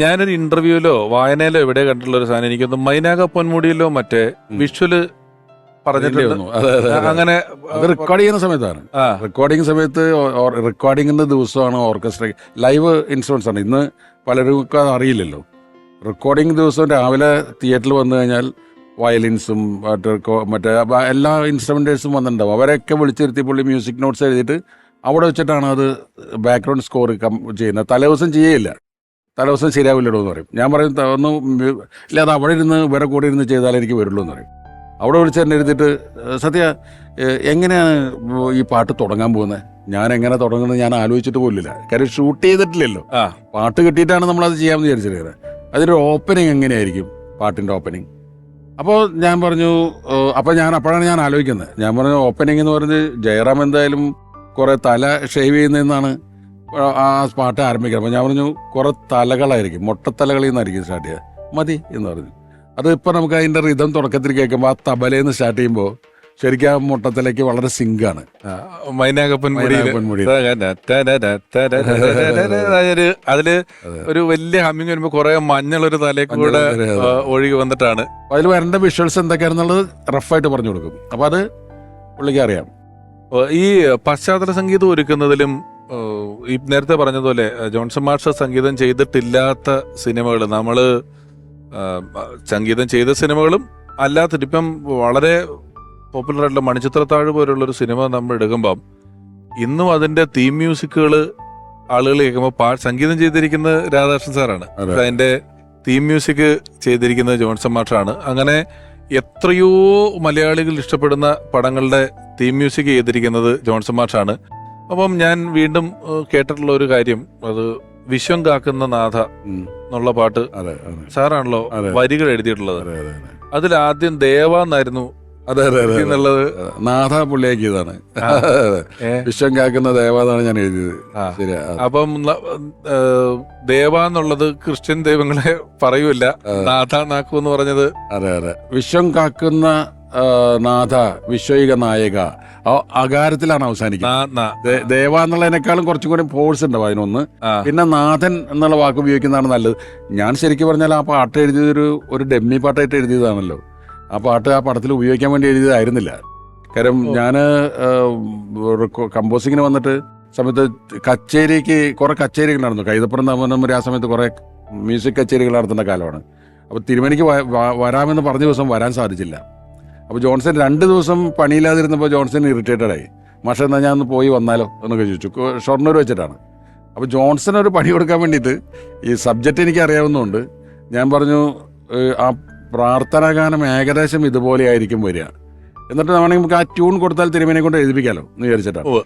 ഞാനൊരു ഇന്റർവ്യൂലോ വായനയിലോ എവിടെ കണ്ടിട്ടുള്ള ഒരു സാധനം എനിക്കൊന്ന് മൈനാക പൊന്മുടിയിലോ മറ്റേ വിഷ്വൽ. അങ്ങനെ അത് റെക്കോർഡ് ചെയ്യുന്ന സമയത്താണ്. ആ. റെക്കോർഡിംഗ് സമയത്ത് റെക്കോർഡിംഗിന്റെ ദിവസമാണ് ഓർക്കസ്ട്ര ലൈവ് ഇൻസ്ട്രുമെന്റ്സ് ആണ്. ഇന്ന് പലർക്കും അത് അറിയില്ലല്ലോ. റെക്കോർഡിംഗ് ദിവസം രാവിലെ തിയേറ്ററിൽ വന്നു കഴിഞ്ഞാൽ വയലിൻസും മറ്റേ മറ്റേ എല്ലാ ഇൻസ്ട്രുമെന്റേഴ്സും വന്നിട്ടുണ്ടാവും. അവരെയൊക്കെ വിളിച്ചിരുത്തി പുള്ളി മ്യൂസിക് നോട്ട്സ് എഴുതിയിട്ട് അവിടെ വെച്ചിട്ടാണ് അത് ബാക്ക്ഗ്രൗണ്ട് സ്കോർ ചെയ്യുന്നത്. തലേദിവസം ചെയ്യേയില്ല. തലേദിവസം ശരിയാവില്ലടോ എന്ന് പറയും. ഞാൻ പറയും "ത- ഒന്ന് ഇല്ല അത് അവിടെ ഇരുന്ന് വേറെ കൂടെ ഇരുന്ന് ചെയ്താലേ എനിക്ക് വരുള്ളൂ എന്ന് പറയും. അവിടെ വിളിച്ച് തന്നെ എഴുതിയിട്ട് സത്യ എങ്ങനെയാണ് ഈ പാട്ട് തുടങ്ങാൻ പോകുന്നത് ഞാൻ എങ്ങനെ തുടങ്ങുന്നത് ഞാൻ ആലോചിച്ചിട്ട് പോലില്ല. കാര്യം ഷൂട്ട് ചെയ്തിട്ടില്ലല്ലോ. ആ. പാട്ട് കിട്ടിയിട്ടാണ് നമ്മളത് ചെയ്യാമെന്ന് വിചാരിച്ചിരിക്കുന്നത് അതിന്റെ ഓപ്പനിങ് എങ്ങനെയായിരിക്കും പാട്ടിന്റെ ഓപ്പനിങ് അപ്പോൾ ഞാൻ പറഞ്ഞു അപ്പോൾ ഞാൻ അപ്പോഴാണ് ഞാൻ ആലോചിക്കുന്നത്. ഞാൻ പറഞ്ഞു ഓപ്പനിങ് എന്ന് പറഞ്ഞ് ജയറാം എന്തായാലും കുറേ തല ഷേവ് ചെയ്യുന്നതെന്നാണ് ആ പാട്ട് ആരംഭിക്കണം അപ്പോൾ ഞാൻ പറഞ്ഞു കുറേ തലകളായിരിക്കും മൊട്ടത്തലകളിൽ നിന്നായിരിക്കും സ്റ്റാർട്ട് ചെയ്യുക മതി എന്ന് പറഞ്ഞു അത് ഇപ്പം നമുക്ക് അതിന്റെ റിതം തുടക്കത്തിൽ കേൾക്കുമ്പോൾ ആ തബലയിൽ സ്റ്റാർട്ട് ചെയ്യുമ്പോൾ ശരിക്കും ആ മുട്ടത്തലേക്ക് വളരെ സിങ്കാണ് അതിൽ ഒരു വലിയ ഹമ്മിങ് വരുമ്പോ കുറെ മഞ്ഞളൊരു തലയിൽ കൂടെ ഒരു- ആ, ഒഴുകി വന്നിട്ടാണ് അതിൽ വരേണ്ട വിഷ്വൽസ് എന്തൊക്കെയാണെന്നുള്ളത് റഫായിട്ട് പറഞ്ഞു കൊടുക്കും അപ്പൊ അത് പുള്ളിക്ക് അറിയാം ഈ പശ്ചാത്തല സംഗീതം ഒരുക്കുന്നതിലും ഈ നേരത്തെ പറഞ്ഞതുപോലെ ജോൺസൺ മാഷ സംഗീതം ചെയ്തിട്ടില്ലാത്ത സിനിമകൾ നമ്മൾ സംഗീതം ചെയ്ത സിനിമകളും അല്ലാത്ത ഇപ്പം വളരെ പോപ്പുലർ ആയിട്ടുള്ള മണിച്ചിത്രത്താഴ് പോലുള്ള ഒരു സിനിമ നമ്മൾ എടുക്കുമ്പം ഇന്നും അതിന്റെ തീം മ്യൂസിക്കുകൾ ആളുകൾ കേൾക്കുമ്പോൾ പാ സംഗീതം ചെയ്തിരിക്കുന്ന രാധാകൃഷ്ണൻ സാറാണ്. അതിന്റെ അതിന്റെ തീം മ്യൂസിക് ചെയ്തിരിക്കുന്നത് ജോൺസൺ മാഷാണ്. അങ്ങനെ എത്രയോ മലയാളികൾ ഇഷ്ടപ്പെടുന്ന പടങ്ങളുടെ തീം മ്യൂസിക് ചെയ്തിരിക്കുന്നത് ജോൺസൺ മാഷാണ്. അപ്പം ഞാൻ വീണ്ടും കേട്ടിട്ടുള്ള ഒരു കാര്യം. അത് വിശ്വം കാക്കുന്ന നാഥ എന്നുള്ള പാട്ട് സാറാണല്ലോ വരികൾ എഴുതിയിട്ടുള്ളത്. അതെ അതെ അതെ. അതിൽ ആദ്യം ദേവ എന്നായിരുന്നു അതെ അതെ അതെ എന്നുള്ളത്. നാഥ പുള്ളിയാക്കിയതാണ്. വിശ്വം കാക്കുന്ന ദേവാന്നാണ് ഞാൻ എഴുതിയത്. ശരി. അപ്പം ദേവ എന്നുള്ളത് ക്രിസ്ത്യൻ ദൈവങ്ങളെ പറയൂല. നാഥ നാക്കു എന്ന് പറഞ്ഞത്. അതെ അതെ. വിശ്വം കാക്കുന്ന നാഥ വിശ്വയുഗ നായക. ആ അകാരത്തിലാണ് അവസാനിക്കുന്നത്. ദേവ എന്നുള്ളതിനേക്കാളും കുറച്ചും കൂടി ഫോഴ്സ് ഉണ്ടാവും അതിനൊന്ന്. പിന്നെ നാഥൻ എന്നുള്ള വാക്ക് ഉപയോഗിക്കുന്നതാണ് നല്ലത്. ഞാൻ ശരിക്കും പറഞ്ഞാൽ ആ പാട്ട് എഴുതിയതൊരു ഒരു ഡെമ്മി പാട്ടായിട്ട് എഴുതിയതാണല്ലോ. ആ പാട്ട് ആ പടത്തിൽ ഉപയോഗിക്കാൻ വേണ്ടി എഴുതിയതായിരുന്നില്ല. കാര്യം ഞാൻ കമ്പോസിങ്ങിന് വന്നിട്ട് സമയത്ത് കച്ചേരിക്ക് കുറെ കച്ചേരികൾ നടന്നു. കൈതപ്പുറം തമ്മിൽ ആ സമയത്ത് കുറെ മ്യൂസിക് കച്ചേരികൾ നടത്തുന്ന കാലമാണ്. അപ്പോൾ തിരുമേനിക്ക് വരാമെന്ന് പറഞ്ഞ ദിവസം വരാൻ സാധിച്ചില്ല. അപ്പോൾ ജോൺസൺ രണ്ട് ദിവസം പണിയില്ലാതിരുന്നപ്പോൾ ജോൺസൺ ഇറിറ്റേറ്റഡ് ആയി. മാഷ എന്നാൽ ഞാൻ ഒന്ന് പോയി വന്നാലോ? എന്നൊക്കെ ചോദിച്ചു. ഷൊർണൂർ വെച്ചിട്ടാണ്. അപ്പോൾ ജോൺസൺ ഒരു പണി കൊടുക്കാൻ വേണ്ടിയിട്ട് ഈ സബ്ജക്റ്റ് എനിക്ക് അറിയാവുന്നതുകൊണ്ട് ഞാൻ പറഞ്ഞു ആ പ്രാർത്ഥനാ ഗാനം ഏകദേശം ഇതുപോലെ ആയിരിക്കും വരിക. എന്നിട്ട് വേണമെങ്കിൽ നമുക്ക് ആ ട്യൂൺ കൊടുത്താൽ തിരുമേനെ കൊണ്ട് എഴുതിപ്പിക്കാലോ എന്ന് വിചാരിച്ചിട്ടാണ്.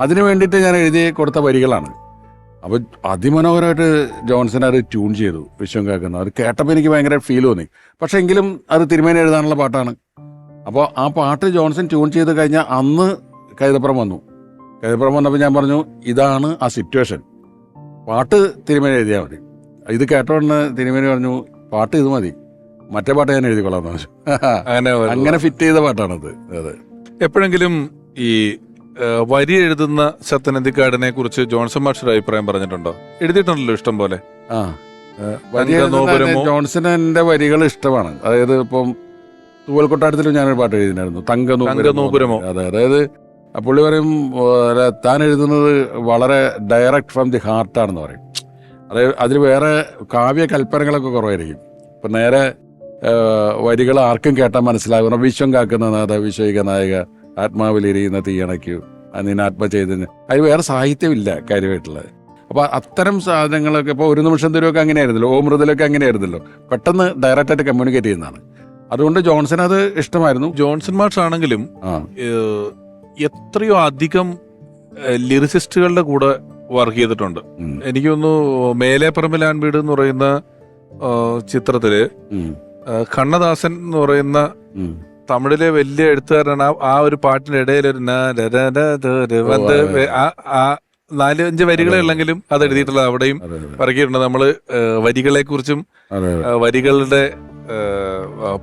അതിനു വേണ്ടിയിട്ട് ഞാൻ എഴുതി കൊടുത്ത വരികളാണ്. അപ്പോൾ അതിമനോഹരമായിട്ട് ജോൺസൺ അത് ട്യൂൺ ചെയ്തു വിശ്വം കേൾക്കുന്നത് അത് കേട്ടപ്പോൾ എനിക്ക് ഭയങ്കര ഫീൽ തോന്നി. പക്ഷേ എങ്കിലും അത് തിരുമേനി എഴുതാനുള്ള പാട്ടാണ്. അപ്പോൾ ആ പാട്ട് ജോൺസൺ ട്യൂൺ ചെയ്ത് കഴിഞ്ഞാൽ അന്ന് കൈതപ്പുറം വന്നു. കൈതപ്പുറം വന്നപ്പോൾ ഞാൻ പറഞ്ഞു ഇതാണ് ആ സിറ്റുവേഷൻ. പാട്ട് തിരുമേനി എഴുതിയാൽ മതി. ഇത് കേട്ടോണ്ട് തിരുമേനി പറഞ്ഞു പാട്ട് ഇത് മതി. മറ്റേ പാട്ട് ഞാൻ എഴുതിക്കൊള്ളാം. അങ്ങനെ അങ്ങനെ ഫിറ്റ് ചെയ്ത പാട്ടാണത്. അതെ. എപ്പോഴെങ്കിലും ഈ വരി എഴുതുന്ന സത്യനന്ദിക്കാടിനെ കുറിച്ച് ജോൺസൺ മാസ്റ്റർ അഭിപ്രായം പറഞ്ഞിട്ടുണ്ടോ? എഴുതിയിട്ടുണ്ടല്ലോ ഇഷ്ടം പോലെ. ആ. വരി എന്റെ? വരികൾ ഇഷ്ടമാണ്. അതായത് ഇപ്പം തൂവൽക്കൊട്ടാരത്തിലും ഞാനൊരു പാട്ട് എഴുതിനായിരുന്നു തങ്ക തങ്കനൂപുരമോ? അതെ അതായത് പുള്ളി പറയും താൻ എഴുതുന്നത് വളരെ ഡയറക്റ്റ് ഫ്രം ദി ഹാർട്ടാണെന്ന് പറയും. അതായത് അതിൽ വേറെ കാവ്യ കൽപ്പനകളൊക്കെ കുറവായിരിക്കും. ഇപ്പം നേരെ വരികൾ ആർക്കും കേട്ടാൽ മനസ്സിലാകും. വിശ്വം കാക്കുന്ന നാഥ വിശ്വയിക നായക ആത്മാവിലിരിയുന്ന തീയണയ്ക്കു അതിന് ആത്മചൈതന്യ അതിൽ വേറെ സാഹിത്യമില്ല കാര്യമായിട്ടുള്ളത്. അപ്പോൾ അത്തരം സാധനങ്ങളൊക്കെ ഇപ്പോൾ ഒരു നിമിഷം തരുമൊക്കെ അങ്ങനെയായിരുന്നല്ലോ. ഓ മൃദലൊക്കെ അങ്ങനെയായിരുന്നല്ലോ. പെട്ടെന്ന് ഡയറക്റ്റായിട്ട് കമ്മ്യൂണിക്കേറ്റ് ചെയ്യുന്നതാണ്. അതുകൊണ്ട് ജോൺസൺ അത് ഇഷ്ടമായിരുന്നു. ജോൺസൺ മാഷ് ആണെങ്കിലും എത്രയോ അധികം ലിറിസിസ്റ്റുകളുടെ കൂടെ വർക്ക് ചെയ്തിട്ടുണ്ട്. എനിക്ക് തോന്നുന്നു മേലേപ്പറമ്പിൽ എന്ന് പറയുന്ന ചിത്രത്തിൽ കണ്ണദാസൻ എന്ന് പറയുന്ന തമിഴിലെ വലിയ എഴുത്തുകാരനാണ്. ആ- ഒരു പാട്ടിന്റെ ഇടയിൽ ഒരു നാല് അഞ്ച് വരികളെ ഉള്ളെങ്കിലും അത് എഴുതിയിട്ടുള്ളത് അവിടെയും അതെ നമ്മൾ വരികളെ കുറിച്ചും വരികളുടെ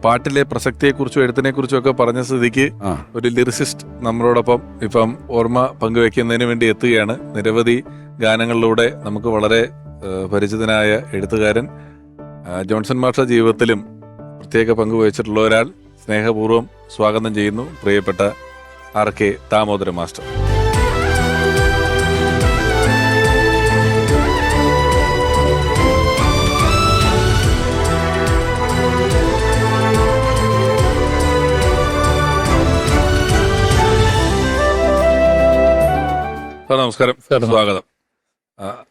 പാട്ടിലെ പ്രസക്തിയെക്കുറിച്ചും എഴുത്തിനെ കുറിച്ചും ഒക്കെ പറഞ്ഞ സ്ഥിതിക്ക് ഒരു ലിറിസിസ്റ്റ് നമ്മളോടൊപ്പം ഇപ്പം ഓർമ്മ പങ്കുവെക്കുന്നതിന് വേണ്ടി എത്തുകയാണ്. നിരവധി ഗാനങ്ങളിലൂടെ നമുക്ക് വളരെ പരിചിതനായ എഴുത്തുകാരൻ ജോൺസൺ മാഷ ജീവിതത്തിലും പ്രത്യേക പങ്കുവച്ചിട്ടുള്ള ഒരാൾ. സ്നേഹപൂർവം സ്വാഗതം ചെയ്യുന്നു പ്രിയപ്പെട്ട R K Damodara master. Sir നമസ്കാരം. സ്വാഗതം.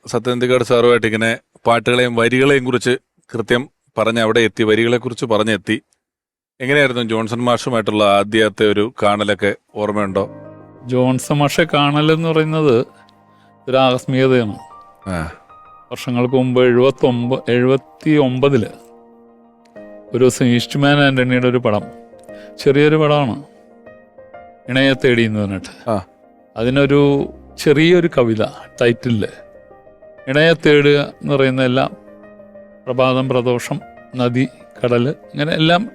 സത്യനന്ദിക്കാട് സാറുമായിട്ട് ഇങ്ങനെ പാട്ടുകളെയും വരികളെയും കുറിച്ച് കൃത്യം പറഞ്ഞ് അവിടെ എത്തി വരികളെ കുറിച്ച് പറഞ്ഞെത്തി. എങ്ങനെയായിരുന്നു ജോൺസൺ മാഷുമായിട്ടുള്ള ആദ്യത്തെ ഒരു കാണലൊക്കെ ഓർമ്മയുണ്ടോ? ജോൺസൺ മാഷെ കാണൽ എന്ന് പറയുന്നത് ഒരു ആകസ്മികതയാണ് വർഷങ്ങൾക്ക് മുമ്പ് എഴുപത്തി ഒമ്പ എഴുപത്തി ഒമ്പതിൽ ഒരു ദിവസം ഈസ്റ്റ്മാൻ ആന്റണിയുടെ ഒരു പടം. ചെറിയൊരു പടമാണ്. ഇണയെ തേടി എന്ന് പറഞ്ഞിട്ട്. ആ. അതിനൊരു ചെറിയൊരു കവിത ടൈറ്റിലിൽ ഇണയെ തേടുക എന്ന് പറയുന്ന എല്ലാം പ്രഭാതം പ്രദോഷം നദി കടൽ ഇങ്ങനെ എല്ലാം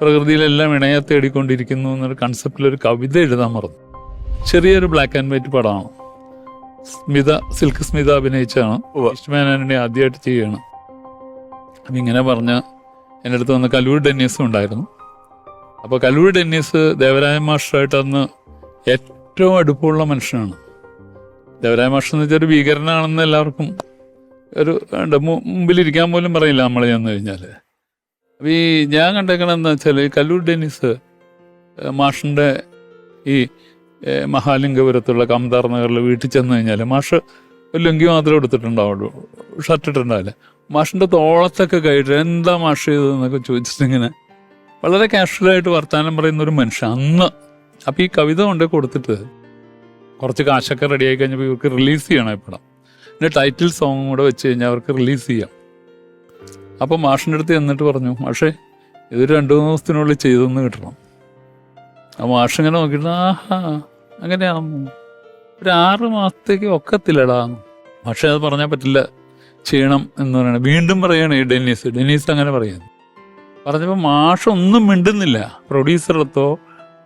പ്രകൃതിയിലെല്ലാം ഇണയെ തേടിക്കൊണ്ടിരിക്കുന്നു എന്നൊരു കൺസെപ്റ്റിൽ ഒരു കവിത എഴുതാൻ മറന്നു. ചെറിയൊരു ബ്ലാക്ക് ആൻഡ് വൈറ്റ് പടമാണ്. സ്മിത സിൽക്ക് സ്മിത അഭിനയിച്ചാണ്. ഇഷ്ടമാൻ ആന്റണി ആദ്യമായിട്ട് ചെയ്യണം അപ്പം ഇങ്ങനെ പറഞ്ഞ എന്റെ അടുത്ത് വന്ന കലൂർ ഡെന്നീസും ഉണ്ടായിരുന്നു. അപ്പോൾ കലൂർ ഡെന്നീസ് ദേവരായ മാസ്റ്ററായിട്ട് അന്ന് ഏറ്റവും അടുപ്പമുള്ള മനുഷ്യനാണ്. ദേവരായ മാഷ് എന്ന് വെച്ചാൽ ഒരു ഭീകരനാണെന്ന് എല്ലാവർക്കും ഒരു മുമ്പിലിരിക്കാൻ പോലും പറയില്ല നമ്മൾ ചെന്ന് കഴിഞ്ഞാൽ അപ്പോൾ ഈ ഞാൻ കണ്ടേക്കണമെന്ന് വെച്ചാൽ കല്ലൂർ ഡെന്നിസ് മാഷിന്റെ ഈ മഹാലിംഗപുരത്തുള്ള കംതാർ നഗറിൽ വീട്ടിൽ ചെന്ന് കഴിഞ്ഞാൽ മാഷ് ഒരു ലുങ്കി മാത്രമേ എടുത്തിട്ടുണ്ടാവുള്ളൂ ഷർട്ട് ഇട്ടുണ്ടാവില്ല മാഷിന്റെ തോളത്തൊക്കെ കയറ്റി എന്താ മാഷ് ചെയ്തതെന്നൊക്കെ ചോദിച്ചിട്ടിങ്ങനെ വളരെ കാഷ്വലായിട്ട് വർത്തമാനം പറയുന്ന ഒരു മനുഷ്യൻ അന്ന്. അപ്പം ഈ കവിത കൊണ്ട് കൊടുത്തിട്ട് കുറച്ച് കാശൊക്കെ റെഡി ആയി കഴിഞ്ഞപ്പോൾ ഇവർക്ക് റിലീസ് ചെയ്യണം ഈ പടം പിന്നെ ടൈറ്റിൽ സോങ് കൂടെ വെച്ച് കഴിഞ്ഞാൽ അവർക്ക് റിലീസ് ചെയ്യാം. അപ്പോൾ മാഷിന്റെ അടുത്ത് എന്നിട്ട് പറഞ്ഞു മാഷേ ഇത് രണ്ടു മൂന്ന് ദിവസത്തിനുള്ളിൽ ചെയ്തെന്ന് കിട്ടണം. ആ മാഷ് ഇങ്ങനെ നോക്കിയിട്ട് ആഹാ അങ്ങനെയാണോ? ഒരു ആറ് മാസത്തേക്ക് ഒക്കത്തില്ലടാ. പക്ഷേ അത് പറഞ്ഞാൽ പറ്റില്ല. ചെയ്യണം എന്ന് പറയണം. വീണ്ടും പറയാണ് ഈ ഡെന്നീസ്. ഡെന്നീസ് അങ്ങനെ പറയുന്നു പറഞ്ഞപ്പോൾ മാഷ് ഒന്നും മിണ്ടുന്നില്ല. പ്രൊഡ്യൂസറടുത്തോ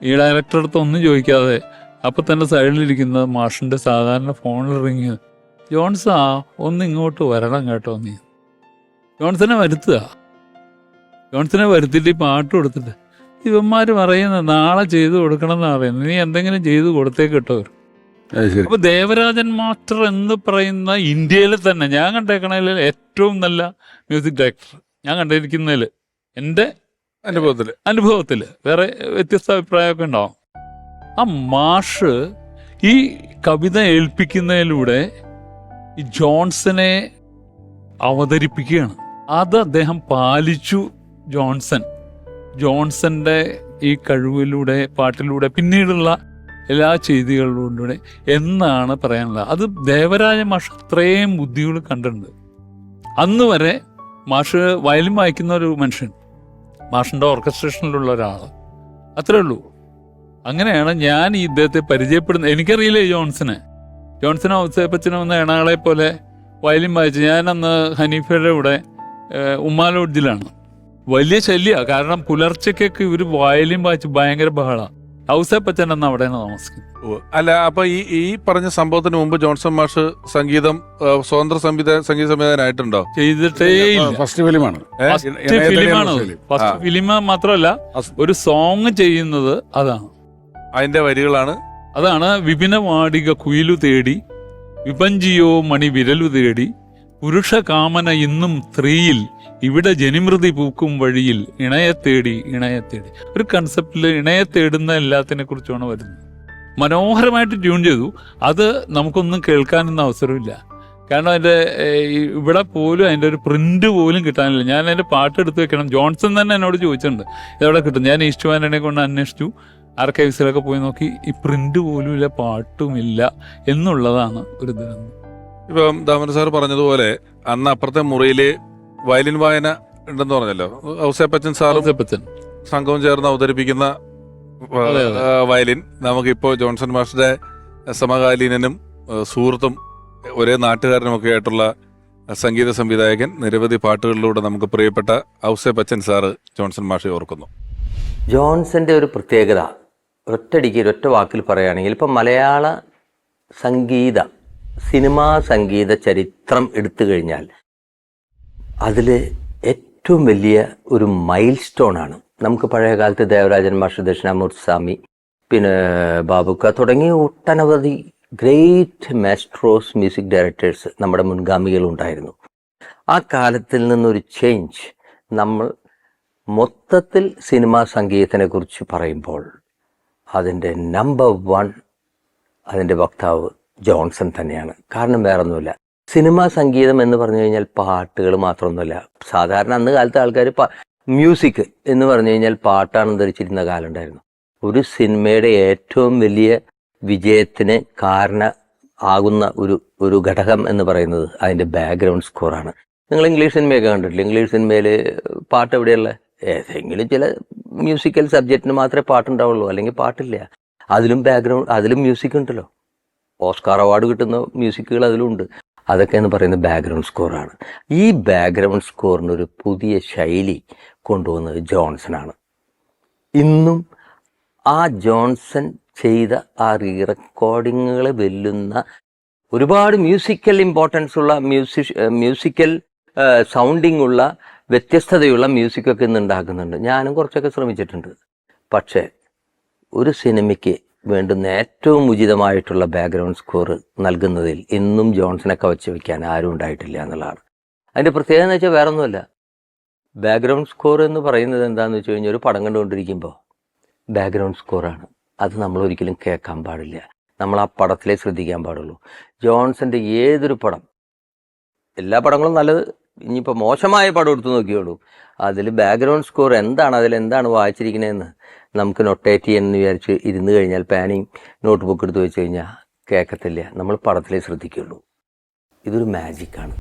ഈ ഡയറക്ടറടുത്തോ ഒന്നും ചോദിക്കാതെ അപ്പം തന്നെ സൈഡിലിരിക്കുന്ന മാഷിന്റെ സാധാരണ ഫോണിൽ റിങ്. ജോൺസാ ഒന്ന് ഇങ്ങോട്ട് വരണം കേട്ടോ നീ. ജോൺസനെ വരുത്തുക. ജോൺസനെ വരുത്തിയിട്ട് ഈ പാട്ട് കൊടുത്തിട്ട്. ഇവന്മാർ പറയുന്ന നാളെ ചെയ്തു കൊടുക്കണം എന്നാ പറയുന്നത്. നീ എന്തെങ്കിലും ചെയ്തു കൊടുത്തേ കേട്ടോ അപ്പൊ ദേവരാജൻ മാസ്റ്റർ എന്ന് പറയുന്ന ഇന്ത്യയിൽ തന്നെ ഞാൻ കണ്ടേക്കണതിൽ ഏറ്റവും നല്ല മ്യൂസിക് ഡയറക്ടർ. ഞാൻ കണ്ടിരിക്കുന്നതിൽ എന്റെ അനുഭവത്തിൽ അനുഭവത്തിൽ വേറെ വ്യത്യസ്ത അഭിപ്രായമൊക്കെ ഉണ്ടാവും. ആ മാഷ് ഈ കവിത ഏൽപ്പിക്കുന്നതിലൂടെ ഈ ജോൺസനെ അവതരിപ്പിക്കുകയാണ്. അത് അദ്ദേഹം പാലിച്ചു ജോൺസൺ. ജോൺസന്റെ ഈ കഴിവിലൂടെ പാട്ടിലൂടെ പിന്നീടുള്ള എല്ലാ ചെയ്തികളിലൂടെ എന്നാണ് പറയാനുള്ളത്. അത് ദേവരാജ മാഷ് അത്രയും ബുദ്ധികൾ കണ്ടിട്ടുണ്ട്. അന്ന് വരെ മാഷ് വയലിൻ വായിക്കുന്ന ഒരു മനുഷ്യൻ. മാഷിന്റെ ഓർക്കസ്ട്രേഷനിലുള്ള ഒരാൾ അത്രേ ഉള്ളൂ. അങ്ങനെയാണ് ഞാൻ ഈ ഇദ്ദേഹത്തെ പരിചയപ്പെടുന്നത് എനിക്കറിയില്ല ജോൺസനെ. ജോൺസനെ ഔസേപ്പച്ചനെ വന്ന എണാളെ പോലെ വയലിൻ വായിച്ചു ഞാൻ അന്ന് ഹനീഫയുടെ കൂടെ ഉമ്മാ ഉമ്മാലോഡ്ജിലാണ് വലിയ ശല്യമാണ് കാരണം പുലർച്ചയ്ക്കൊക്കെ ഇവർ വയലിൻ വായിച്ച് ഭയങ്കര ബഹളമാണ് ഔസേപ്പച്ചൻ എന്ന അവിടെയാണ് താമസിക്കുന്നത്. അല്ല അപ്പൊ ഈ ഈ പറഞ്ഞ സംഭവത്തിന് മുമ്പ് ജോൺസൺ മാഷ് സംഗീതം സ്വതന്ത്ര സംവിധാന സംഗീത സംവിധാനായിട്ടുണ്ടോ ചെയ്തിട്ടേ ഫസ്റ്റ് ഫിലിമാണ് ഫസ്റ്റ് ഫിലിമാണ് ഫസ്റ്റ് ഫിലിം മാത്രമല്ല ഒരു സോങ് ചെയ്യുന്നത് അതാണ്. അതിന്റെ വരികളാണ്. അതാണ് വിപിന വാടിക കുയിലു തേടി വിപഞ്ചിയോ മണി വിരലു തേടി പുരുഷ കാമന ഇന്നും സ്ത്രീയിൽ ഇവിടെ ജനിമൃതി പൂക്കും വഴിയിൽ ഇണയെ തേടി ഇണയെ തേടി. ഒരു കൺസെപ്റ്റിൽ ഇണയെ തേടുന്ന എല്ലാത്തിനെ കുറിച്ചാണ് വരുന്നത്. മനോഹരമായിട്ട് ട്യൂൺ ചെയ്തു. അത് നമുക്കൊന്നും കേൾക്കാനൊന്നും അവസരമില്ല. കാരണം അതിന്റെ ഇവിടെ പോലും അതിന്റെ ഒരു പ്രിന്റ് പോലും കിട്ടാനില്ല. ഞാൻ അതിന്റെ പാട്ട് എടുത്ത് വെക്കണം. ജോൺസൺ തന്നെ എന്നോട് ചോദിച്ചിട്ടുണ്ട്. ഇതെവിടെ കിട്ടും? ഞാൻ ഈസ്റ്റ് വാനനെ കൊണ്ട് അന്വേഷിച്ചു. ആർക്കൈവ്സിലൊക്കെ പോയി നോക്കി ഈ പ്രിന്റ് പോലും ഇല്ല പാട്ടുമില്ല എന്നുള്ളതാണ് ഒരു ദുരന്തം ഇപ്പം ദാമന സാർ പറഞ്ഞതുപോലെ അന്ന് അപ്പുറത്തെ മുറിയിൽ വയലിൻ വായന ഉണ്ടെന്ന് പറഞ്ഞല്ലോ ഔസേപ്പച്ചൻ സാറും ഔസേപ്പച്ചൻ. സംഘവും ചേർന്ന് അവതരിപ്പിക്കുന്ന. വയലിൻ നമുക്കിപ്പോ ജോൺസൺ മാസ്റ്ററുടെ സമകാലീനനും സുഹൃത്തും ഒരേ നാട്ടുകാരനുമൊക്കെ ആയിട്ടുള്ള സംഗീത സംവിധായകൻ നിരവധി പാട്ടുകളിലൂടെ നമുക്ക് പ്രിയപ്പെട്ട ഔസേപ്പച്ചൻ സാറ് ജോൺസൺ മാഷെ ഓർക്കുന്നു ജോൺസന്റെ ഒരു പ്രത്യേകത ഒറ്റടിക്ക് ഒറ്റ വാക്കിൽ പറയുകയാണെങ്കിൽ ഇപ്പം മലയാള സംഗീത സിനിമാ സംഗീത ചരിത്രം എടുത്തു കഴിഞ്ഞാൽ അതിൽ ഏറ്റവും വലിയ ഒരു മൈൽ സ്റ്റോൺ ആണ് നമുക്ക് പഴയ കാലത്ത് ദേവരാജൻ മാഷ് ദക്ഷിണാമൂർത്തി സ്വാമി പിന്നെ ബാബുക്ക തുടങ്ങിയ ഒട്ടനവധി ഗ്രേറ്റ് മാസ്ട്രോസ് മ്യൂസിക് ഡയറക്ടേഴ്സ് നമ്മുടെ മുൻഗാമികളുണ്ടായിരുന്നു ആ കാലത്തിൽ നിന്നൊരു ചേഞ്ച് നമ്മൾ മൊത്തത്തിൽ സിനിമാ സംഗീതത്തിനെ കുറിച്ച് പറയുമ്പോൾ അതിന്റെ നമ്പർ വൺ അതിന്റെ വക്താവ് ജോൺസൺ തന്നെയാണ്. കാരണം വേറൊന്നുമില്ല. സിനിമാ സംഗീതം എന്ന് പറഞ്ഞു കഴിഞ്ഞാൽ പാട്ടുകൾ മാത്രമൊന്നുമല്ല. സാധാരണ അന്ന് കാലത്തെ ആൾക്കാർ മ്യൂസിക് എന്ന് പറഞ്ഞു കഴിഞ്ഞാൽ പാട്ടാണ് ധരിച്ചിരുന്ന കാലം ഉണ്ടായിരുന്നു. ഒരു സിനിമയുടെ ഏറ്റവും വലിയ വിജയത്തിന് കാരണ ആകുന്ന ഒരു ഒരു ഘടകം എന്ന് പറയുന്നത് അതിന്റെ ബാക്ക്ഗ്രൗണ്ട് സ്കോറാണ് നിങ്ങൾ ഇംഗ്ലീഷ് സിനിമയൊക്കെ കണ്ടിട്ടില്ല? ഇംഗ്ലീഷ് സിനിമയിൽ പാട്ട് എവിടെയുള്ള ഏതെങ്കിലും ചില മ്യൂസിക്കൽ സബ്ജക്റ്റിന് മാത്രമേ പാട്ടുണ്ടാവുള്ളൂ. അല്ലെങ്കിൽ പാട്ടില്ല. അതിലും ബാക്ക്ഗ്രൗണ്ട് അതിലും മ്യൂസിക് ഉണ്ടല്ലോ. ഓസ്കാർ അവാർഡ് കിട്ടുന്ന മ്യൂസിക്കുകൾ അതിലുണ്ട്. അതൊക്കെ എന്ന് പറയുന്നത് ബാക്ക്ഗ്രൗണ്ട് സ്കോറാണ് ഈ ബാക്ക്ഗ്രൗണ്ട് സ്കോറിനൊരു പുതിയ ശൈലി കൊണ്ടുവന്നത് ജോൺസണാണ് ഇന്നും ആ ജോൺസൺ ചെയ്ത ആ റീ റെക്കോർഡിങ്ങുകൾ വെല്ലുന്ന ഒരുപാട് മ്യൂസിക്കൽ ഇമ്പോർട്ടൻസ് ഉള്ള മ്യൂസിക് മ്യൂസിക്കൽ സൗണ്ടിങ് ഉള്ള വ്യത്യസ്തതയുള്ള മ്യൂസിക്കൊക്കെ ഇന്ന് ഉണ്ടാക്കുന്നുണ്ട്. ഞാനും കുറച്ചൊക്കെ ശ്രമിച്ചിട്ടുണ്ട്. പക്ഷേ ഒരു സിനിമയ്ക്ക് വേണ്ടുന്ന ഏറ്റവും ഉചിതമായിട്ടുള്ള ബാക്ക്ഗ്രൗണ്ട് സ്കോർ നൽകുന്നതിൽ ഇന്നും ജോൺസനെ കവച്ച് വയ്ക്കാൻ ആരും ഉണ്ടായിട്ടില്ല എന്നുള്ളതാണ്. അതിന്റെ പ്രത്യേകത എന്ന് വെച്ചാൽ വേറൊന്നുമല്ല. ബാക്ക്ഗ്രൗണ്ട് സ്കോർ എന്ന് പറയുന്നത് എന്താണെന്ന് വെച്ച് കഴിഞ്ഞാൽ ഒരു പടം കണ്ടുകൊണ്ടിരിക്കുമ്പോൾ ബാക്ക്ഗ്രൗണ്ട് സ്കോറാണ് അത് നമ്മൾ ഒരിക്കലും കേൾക്കാൻ പാടില്ല. നമ്മൾ ആ പടത്തിലേ ശ്രദ്ധിക്കാൻ പാടുള്ളൂ. ജോൺസന്റെ ഏതൊരു പടം എല്ലാ പടങ്ങളും നല്ലത് ഇനിയിപ്പോൾ മോശമായ പടം എടുത്ത് നോക്കിയോളൂ. അതിൽ ബാക്ക്ഗ്രൗണ്ട് സ്കോർ എന്താണ്? അതിൽ എന്താണ് വായിച്ചിരിക്കുന്നതെന്ന് നമുക്ക് നൊട്ടേറ്റ് ചെയ്യാമെന്ന് വിചാരിച്ച് ഇരുന്ന് കഴിഞ്ഞാൽ പാനിങ് നോട്ട് ബുക്ക് എടുത്ത് വെച്ച് കഴിഞ്ഞാൽ കേൾക്കത്തില്ല നമ്മൾ പടത്തിലേ ശ്രദ്ധിക്കുള്ളൂ. ഇതൊരു മാജിക്കാണ്